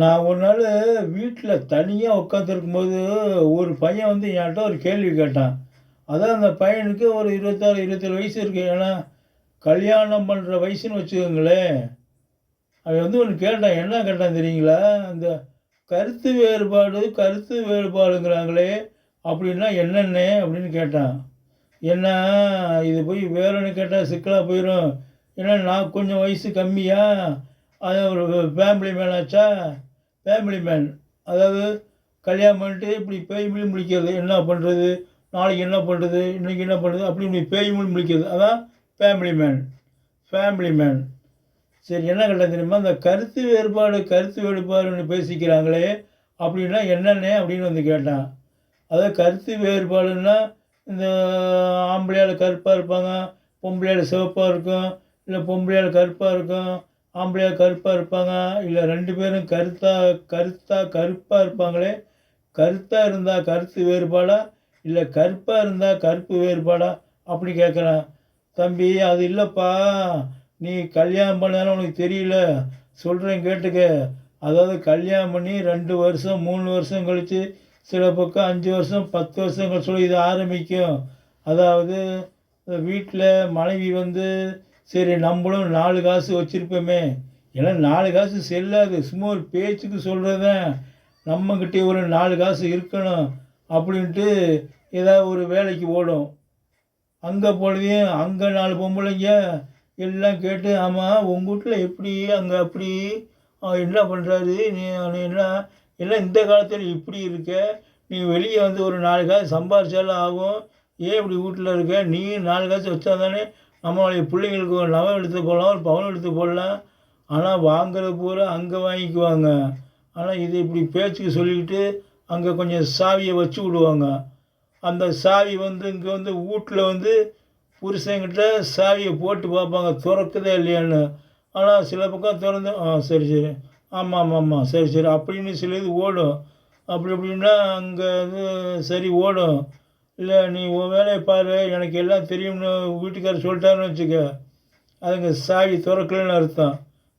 நான் ஒரு நாள் வீட்டில் தனியாக உட்காந்துருக்கும்போது ஒரு பையன் வந்து என்கிட்ட ஒரு கேள்வி கேட்டான். அதான் அந்த பையனுக்கு ஒரு இருபத்தாறு இருபத்தேழு வயசு இருக்குது ஏன்னா கல்யாணம் பண்ணுற வயசுன்னு வச்சுக்கோங்களேன். அவன் வந்து ஒன்று கேட்டான். என்ன கேட்டான் தெரியுங்களா? அந்த கருத்து வேறுபாடு கருத்து வேறுபாடுங்கிறாங்களே அப்படின்னா என்னென்ன அப்படின்னு கேட்டான். என்ன இது போய் வேறொன்று கேட்டால் சிக்கலாக போயிடும் ஏன்னா நான் கொஞ்சம் வயசு கம்மியாக அது ஒரு ஃபேமிலி மேன் ஆச்சா? ஃபேமிலி மேன் அதாவது கல்யாணம் பண்ணிட்டு இப்படி பேய் மொழி முடிக்கிறது என்ன பண்ணுறது நாளைக்கு என்ன பண்ணுறது இன்றைக்கி என்ன பண்ணுறது அப்படி இப்படி பேய் மொழி முடிக்கிறது அதான் ஃபேமிலி மேன் ஃபேமிலி மேன் சரி என்ன கேட்டால் தெரியுமா? அந்த கருத்து வேறுபாடு கருத்து வேறுபாடுன்னு பேசிக்கிறாங்களே அப்படின்னா என்னென்ன அப்படின்னு வந்து கேட்டான். அதாவது கருத்து வேறுபாடுன்னா இந்த ஆம்பளையால் கருப்பாக இருப்பாங்க பொம்பளையால் சிவப்பாக இருக்கும் இல்லை பொம்பளையால் கருப்பாக இருக்கும் ஆம்பளையாக கருப்பாக இருப்பாங்க இல்லை ரெண்டு பேரும் கருத்தாக கருத்தாக கருப்பாக இருப்பாங்களே கருத்தாக இருந்தால் கருத்து வேறுபாடா இல்லை கருப்பாக இருந்தால் கருப்பு வேறுபாடா? அப்படி கேட்குறான் தம்பி அது இல்லைப்பா நீ கல்யாணம் பண்ணாலும் உனக்கு தெரியல சொல்கிறேன் கேட்டுக்க. அதாவது கல்யாணம் பண்ணி ரெண்டு வருஷம் மூணு வருஷம் கழித்து சில பக்கம் அஞ்சு வருஷம் பத்து வருஷம் கழிச்சு சொல்லி இது ஆரம்பிக்கும். அதாவது வீட்டில் மனைவி வந்து சரி நம்மளும் நாலு காசு வச்சுருப்போமே. ஏன்னா நாலு காசு செல்லாது. சும்மா ஒரு பேச்சுக்கு சொல்கிறதான் நம்மக்கிட்ட ஒரு நாலு காசு இருக்கணும் அப்படின்ட்டு ஏதாவது ஒரு வேலைக்கு ஓடும். அங்கே பொழுதையும் அங்கே நாலு பொம்பளைங்க எல்லாம் கேட்டு ஆமாம் உங்கள் வீட்டில் எப்படி அங்கே அப்படி என்ன பண்ணுறாரு நீ நீ என்ன எல்லாம் இந்த காலத்தில் இப்படி இருக்க? நீ வெளியே வந்து ஒரு நாலு காசு சம்பாரிச்சாலும் ஆகும். ஏன் இப்படி வீட்டில் இருக்க? நீ நாலு காசு வச்சா தானே நம்மளுடைய பிள்ளைங்களுக்கு ஒரு நகை எடுத்து போடலாம் ஒரு பவுன் எடுத்து போடலாம் ஆனால் வாங்குறது பூரா அங்கே வாங்கிக்குவாங்க. ஆனால் இது இப்படி பேச்சுக்கு சொல்லிக்கிட்டு அங்கே கொஞ்சம் சாவியை வச்சு விடுவாங்க. அந்த சாவி வந்து இங்கே வந்து வீட்டில் வந்து புருஷங்கிட்ட சாவியை போட்டு பார்ப்பாங்க. திறக்குதே இல்லையான்னு. ஆனால் சில பக்கம் திறந்து ஆ சரி சரி. ஆமாம் ஆமாம் ஆமாம் சரி சரி. அப்படின்னு சில இது ஓடும். அப்படி அப்படின்னா அங்கே இது சரி ஓடும். இல்லை நீ உன் வேலையை பாரு. எனக்கு எல்லாம் தெரியும்னு வீட்டுக்காரர் சொல்லிட்டாருன்னு வச்சுக்க. அதுங்க சாவி திறக்கலன்னு அர்த்தம்.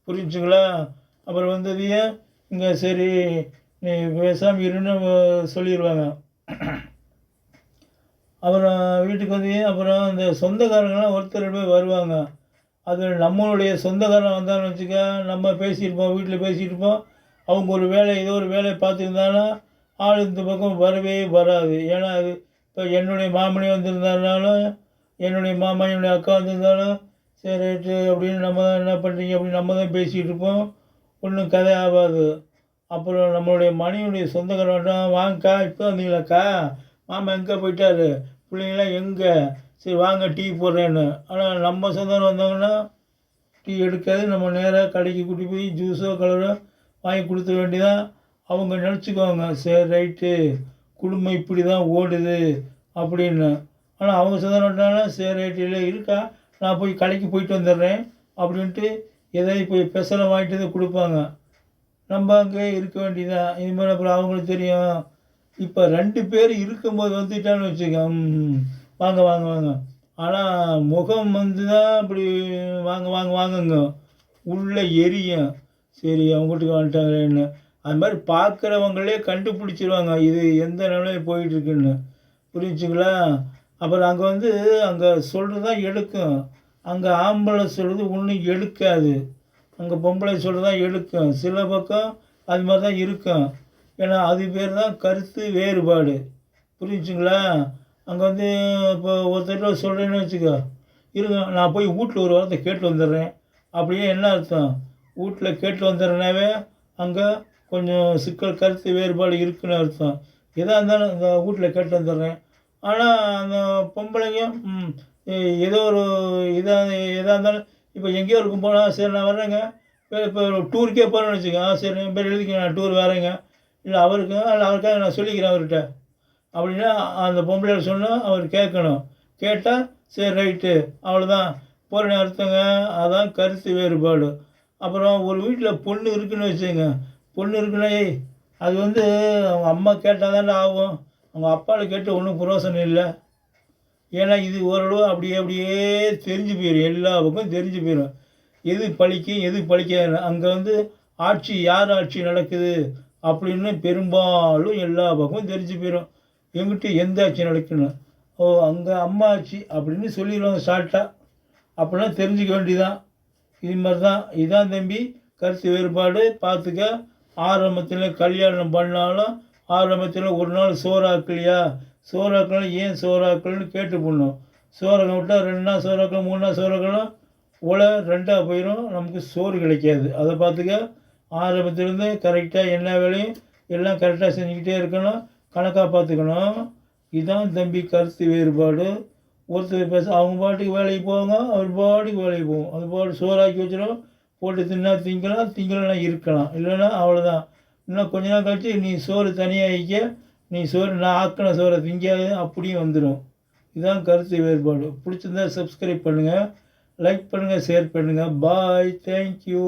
புரிஞ்சுங்களா? அப்புறம் வந்ததையும் இங்கே சரி நீ பேசாமல் இருன்னு சொல்லிடுவாங்க அப்புறம் வீட்டுக்கு வந்து அப்புறம் இந்த சொந்தக்காரங்களாம் ஒருத்தர் போய் வருவாங்க. அது நம்மளுடைய சொந்தக்காரன் வந்தான்னு வச்சுக்க நம்ம பேசியிருப்போம் வீட்டில் பேசியிருப்போம் அவங்க ஒரு வேலை ஏதோ ஒரு வேலையை பார்த்துருந்தாலும் ஆள் இந்த பக்கம் வரவே வராது. ஏன்னா அது இப்போ என்னுடைய மாமனி வந்திருந்தாருனாலும் என்னுடைய மாமா என்னுடைய அக்கா வந்திருந்தாலும் சரி ரைட்டு அப்படின்னு நம்ம தான் என்ன பண்ணுறீங்க அப்படின்னு நம்ம தான் பேசிகிட்டு இருப்போம். ஒன்றும் கதை ஆகாது. அப்புறம் நம்மளுடைய மனைவியுடைய சொந்தக்காரன் வாங்கக்கா இப்போ வந்தீங்களாக்கா? மாமா எங்கே போயிட்டாரு? பிள்ளைங்களாம் எங்கே? சரி வாங்க டீ போடுறேன்னு. ஆனால் நம்ம சொந்தம் வந்தாங்கன்னா டீ எடுக்காது. நம்ம நேராக கடைக்கு கூட்டி போய் ஜூஸோ கலரோ வாங்கி கொடுத்த வேண்டியதான் அவங்க நினச்சிக்குவாங்க சரி ரைட்டு. குடும்பம் இப்படி தான் ஓடுது அப்படின்னு. ஆனால் அவங்க சொந்தம் சரி ரைட்டு இருக்கா? நான் போய் கடைக்கு போயிட்டு வந்துடுறேன் அப்படின்ட்டு எதாவது போய் பெசலை வாங்கிட்டு வந்து கொடுப்பாங்க. நம்ம அங்கே இருக்க வேண்டியதான் இது மாதிரி அப்புறம் அவங்களுக்கு தெரியும். இப்போ ரெண்டு பேர் இருக்கும்போது வந்துட்டான்னு வச்சுக்கோங்க. வாங்க வாங்க வாங்க. ஆனால் முகம் வந்து தான் இப்படி வாங்க வாங்க வாங்குங்க. உள்ளே எரியும். சரி அவங்க வீட்டுக்கு வந்துட்டாங்களேன்னு அது மாதிரி பார்க்குறவங்களே கண்டுபிடிச்சிருவாங்க இது எந்த நிலையில் போயிட்டுருக்குன்னு. புரிஞ்சுங்களா? அப்புறம் அங்கே வந்து அங்கே சொல்கிறது தான் எடுக்கும். அங்கே ஆம்பளை சொல்கிறது ஒன்றும் எடுக்காது. அங்கே பொம்பளை சொல்கிறது தான் எடுக்கும். சில பக்கம் அது மாதிரி தான் இருக்கும். ஏன்னா அது பேர் தான் கருத்து வேறுபாடு. புரிஞ்சுங்களா? அங்கே வந்து இப்போ ஒருத்தர் சொல்கிறேன்னு வச்சுக்கோ. இருங்க நான் போய் வீட்டில் ஒரு வாரத்தை கேட்டு வந்துடுறேன். அப்படியே என்ன அர்த்தம்? வீட்டில் கேட்டு வந்துடுறேனாவே அங்கே கொஞ்சம் சிக்கல் கருத்து வேறுபாடு இருக்குன்னு அர்த்தம். எதாக இருந்தாலும் இந்த வீட்டில் கேட்டு வந்துடுறேன். ஆனால் அந்த பொம்பளைங்க ஏதோ ஒரு இதாக எதாக இருந்தாலும் இப்போ எங்கேயோ இருக்கும் போனால் சரி நான் வர்றேங்க. இப்போ இப்போ டூருக்கே போகிறேன்னு வச்சுக்கோங்க. ஆ, சரி என் பேர் எழுதிக்க நான் டூர் வரேங்க. இல்லை அவருக்கு இல்லை அவருக்காக நான் சொல்லிக்கிறேன் அவர்கிட்ட. அப்படின்னா அந்த பொம்பளை சொன்னால் அவர் கேட்கணும். கேட்டால் சரி ரைட்டு அவ்வளோதான் போகிறேன்னு அர்த்தங்க. அதான் கருத்து வேறுபாடு. அப்புறம் ஒரு வீட்டில் பொண்ணு இருக்குன்னு வச்சுங்க பொண்ணு இருக்குன்னா அது வந்து அவங்க அம்மா கேட்டால் தானே ஆகும். அவங்க அப்பாவில் கேட்டு ஒன்றும் புரோசனம் இல்லை. ஏன்னா இது ஓரளவு அப்படியே அப்படியே தெரிஞ்சு போயிடும் எல்லா பக்கம் தெரிஞ்சு போயிடும் எது பழிக்கும் எது பழிக்காது அங்கே வந்து ஆட்சி யார் ஆட்சி நடக்குது அப்படின்னு பெரும்பாலும் எல்லா பக்கமும் தெரிஞ்சு போயிடும் எங்கிட்ட எந்த ஆட்சி நடக்குன்னு ஓ அங்கே அம்மா ஆட்சி அப்படின்னு சொல்லிடுவாங்க ஷார்ட்டாக அப்படின்னா தெரிஞ்சுக்க வேண்டியதான் இது மாதிரி தான் இதான் தம்பி கருத்து வேறுபாடு. பார்த்துக்க. ஆரம்பத்தில் கல்யாணம் பண்ணாலும் ஆரம்பத்தில் ஒரு நாள் சோறாக்கலையா? சோறாக்கலாம் ஏன் சோறாக்கல்னு கேட்டு போடணும் சோறக்கம் விட்டால் ரெண்டு நாள் சோறாக்கலாம் மூணு நாள் சோறாக்கலாம் உலை ரெண்டாக போயிடும் நமக்கு சோறு கிடைக்காது. அதை பார்த்துக்க ஆரம்பத்திலேருந்து கரெக்டாக என்ன வேலையும் எல்லாம் கரெக்டாக செஞ்சுக்கிட்டே இருக்கணும். கணக்காக பார்த்துக்கணும். இதுதான் தம்பி கருத்து வேறுபாடு. ஒருத்தர் பேச அவங்க பாட்டுக்கு வேலைக்கு போவாங்க அவர் பாட்டுக்கு வேலைக்கு போவோம். அது பாட்டு சோறாக்கி வச்சிடும் போட்டு தின்னா திங்கலாம் திங்கலைன்னா இருக்கலாம். இல்லைன்னா அவ்வளோதான் இன்னும் கொஞ்ச நாள் கழிச்சு நீ சோறு தனியாக வைக்க நீ சோறு நான் ஆக்கின சோறை திங்காது அப்படியும் வந்துடும் இதுதான் கருத்து வேறுபாடு. பிடிச்சிருந்தா சப்ஸ்கிரைப் பண்ணுங்கள் லைக் பண்ணுங்கள் ஷேர் பண்ணுங்கள் பாய் தேங்க்யூ